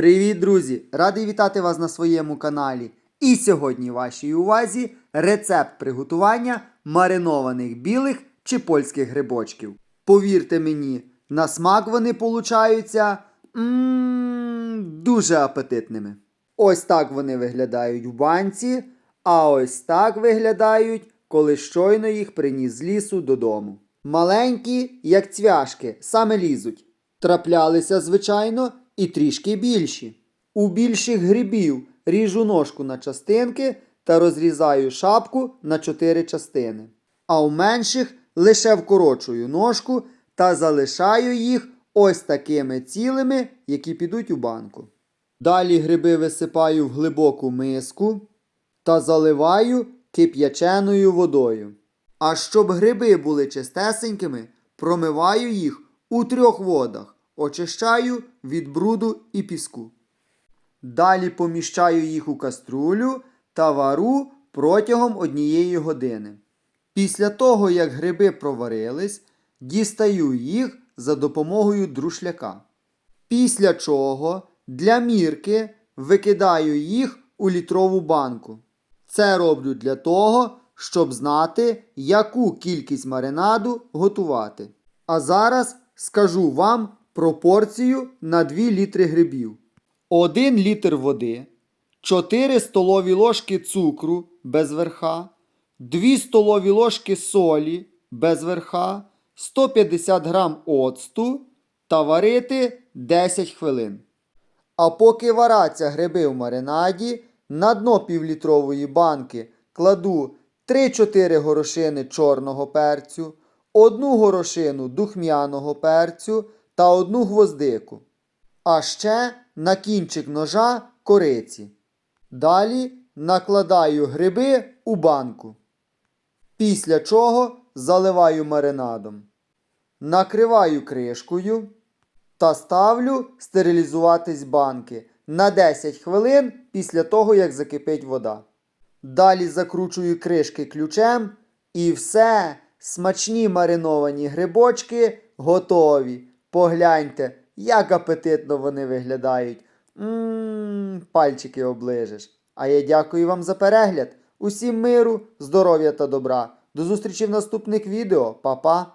Привіт, друзі! Радий вітати вас на своєму каналі. І сьогодні вашій увазі рецепт приготування маринованих білих чи польських грибочків. Повірте мені, на смак вони получаються м, дуже апетитними. Ось так вони виглядають в банці, а ось так виглядають, коли щойно їх приніс з лісу додому. Маленькі, як цвяшки, саме лізуть. Траплялися, звичайно, і трішки більші. У більших грибів ріжу ножку на частинки та розрізаю шапку на чотири частини. А у менших лише вкорочую ножку та залишаю їх ось такими цілими, які підуть у банку. Далі гриби висипаю в глибоку миску та заливаю кип'яченою водою. А щоб гриби були чистесенькими, промиваю їх у трьох водах, очищаю від бруду і піску. Далі поміщаю їх у каструлю та вару протягом однієї години. Після того, як гриби проварились, дістаю їх за допомогою друшляка. Після чого для мірки викидаю їх у літрову банку. Це роблю для того, щоб знати, яку кількість маринаду готувати. А зараз скажу вам пропорцію на 2 літри грибів. 1 літр води, 4 столові ложки цукру без верха, 2 столові ложки солі без верха, 150 грам оцту та варити 10 хвилин. А поки вараться гриби в маринаді, на дно півлітрової банки кладу 3-4 горошини чорного перцю, одну горошину духмяного перцю та одну гвоздику. А ще на кінчик ножа кориці. Далі накладаю гриби у банку. Після чого заливаю маринадом. Накриваю кришкою та ставлю стерилізуватись банки на 10 хвилин після того, як закипить вода. Далі закручую кришки ключем і все, смачні мариновані грибочки готові. Погляньте, як апетитно вони виглядають. Ммм, пальчики оближеш. А я дякую вам за перегляд. Усім миру, здоров'я та добра. До зустрічі в наступних відео. Па-па!